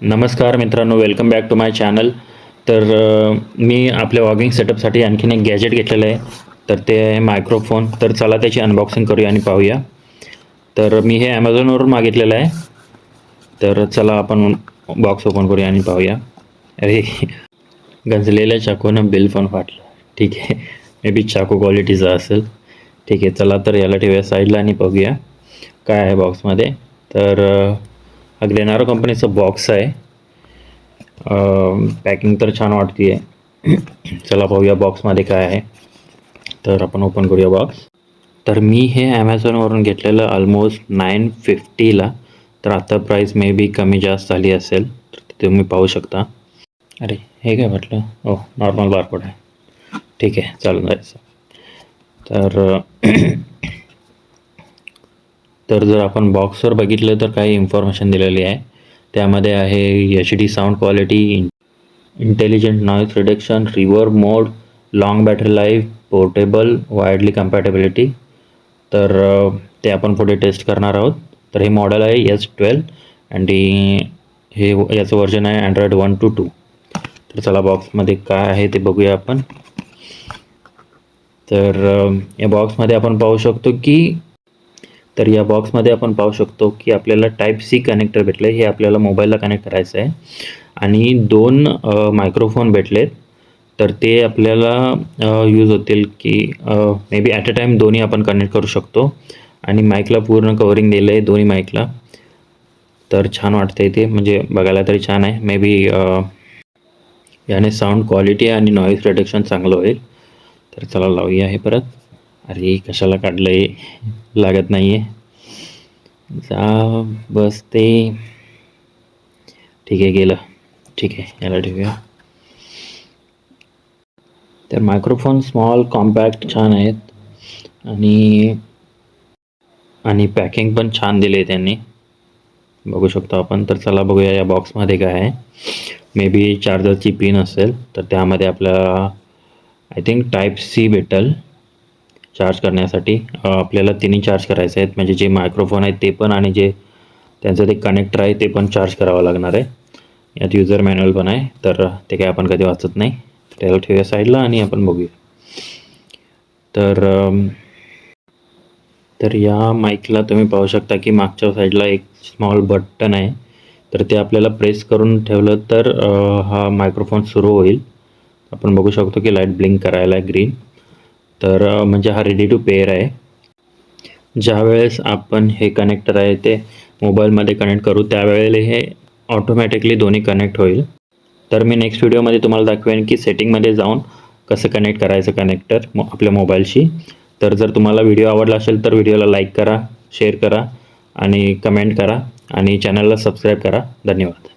नमस्कार मित्रांनो welcome back to my channel तर मी आपल्या वॉगिंग सेटअपसाठी आणखीन एक गॅजेट घेतलेलं आहे. तर ते आहे मायक्रोफोन तर चला त्याची अनबॉक्सिंग करूया आणि पाहूया. तर मी हे ॲमेझॉनवरून मागितलेलं आहे. तर चला आपण बॉक्स ओपन करूया आणि पाहूया. अरे गंजलेल्या चाकूनं बिल पण फाटलं. ठीक आहे. मे बी चाकू क्वालिटीचा असेल. ठीक आहे चला तर याला ठेवूया साईडला आणि बघूया. काय आहे बॉक्समध्ये तर हा ग्लेनारो कंपनीचा बॉक्स आहे. पॅकिंग तर छान वाटते आहे चला पाहूया बॉक्समध्ये काय आहे. तर आपण ओपन करूया बॉक्स तर मी हे ॲमेझॉनवरून घेतलेलं ऑलमोस्ट नाईन फिफ्टीला तर आता प्राईस मे बी कमी जास्त झाली असेल तर ते तुम्ही पाहू शकता. अरे हे काय म्हटलं? हो नॉर्मल बारकोड आहे. ठीक आहे चालून जायचं तर तर जर आपण बॉक्सवर बघितलं तर काही इन्फॉर्मेशन दिलेली आहे. त्यामध्ये आहे H D sound quality intelligent noise reduction river mode long battery life portable widely compatibility तर ते आपण पुढे टेस्ट करणार आहोत. तर हे मॉडेल आहे एस ट्वेल्व आणि हे याचं व्हर्जन आहे अँड्रॉइड वन टू टू तर चला बॉक्समध्ये काय आहे ते बघूया आपण. तर या बॉक्समध्ये आपण पाहू शकतो की तर या बॉक्समध्ये आपण पाहू शकतो की आपल्याला टाईप सी कनेक्टर भेटले. हे आपल्याला मोबाईलला कनेक्ट करायचं आहे आणि दोन मायक्रोफोन भेटलेत. तर ते आपल्याला यूज होतील की may be at a time दोन्ही आपण कनेक्ट करू शकतो. आणि माईकला पूर्ण कवरिंग दिलं आहे दोन्ही माईकला तर छान वाटतं आहे ते. म्हणजे बघायला तरी छान आहे. मे बी याने साऊंड क्वालिटी आणि नॉईज रिडक्शन चांगलं होईल. तर चला लावूया हे परत. अरे कशाला काढलं आहे लागत नाही आहे जा बस ते. ठीक आहे गेलं. ठीक आहे याला ठेवूया. तर मायक्रोफोन स्मॉल कॉम्पॅक्ट छान आहेत. आणि आणि पॅकिंग पण छान दिले त्यांनी. बघू शकतो आपण. तर चला बघूया या बॉक्समध्ये काय आहे. मे बी चार्जरची पिन असेल तर त्यामध्ये आपल्याला आय थिंक टाईप सी भेटेल चार्ज करण्यासाठी आपल्याला तिन्ही चार्ज करायचे आहेत. म्हणजे जे मायक्रोफोन आहेत ते पण आणि जे त्यांचं ते कनेक्टर आहे ते पण चार्ज करावं लागणार आहे. यात युजर मॅन्युअल पण आहे. तर ते काय आपण कधी वाचत नाही. त्याला ठेवूया साईडला आणि आपण बघूया. तर तर या माईकला तुम्ही पाहू शकता की मागच्या साईडला एक स्मॉल बटन आहे. तर ते आपल्याला प्रेस करून ठेवलं तर हा मायक्रोफोन सुरू होईल. आपण बघू शकतो की लाइट ब्लिंक करायला आहे ग्रीन तर म्हणजे हा रेडी टू पेअर आहे. ज्यावेळेस आपण हे कनेक्टर आहे ते मोबाईलमध्ये कनेक्ट करू त्यावेळेला हे ऑटोमॅटिकली दोन्ही कनेक्ट होईल. तर मी नेक्स्ट व्हिडिओमध्ये तुम्हाला दाखवेन की सेटिंगमध्ये जाऊन कसं कनेक्ट करायचं कनेक्टर मो आपल्या मोबाईलशी तर जर तुम्हाला व्हिडिओ आवडला असेल तर व्हिडिओला लाईक करा शेअर करा आणि कमेंट करा आणि चॅनलला सबस्क्राईब करा. धन्यवाद.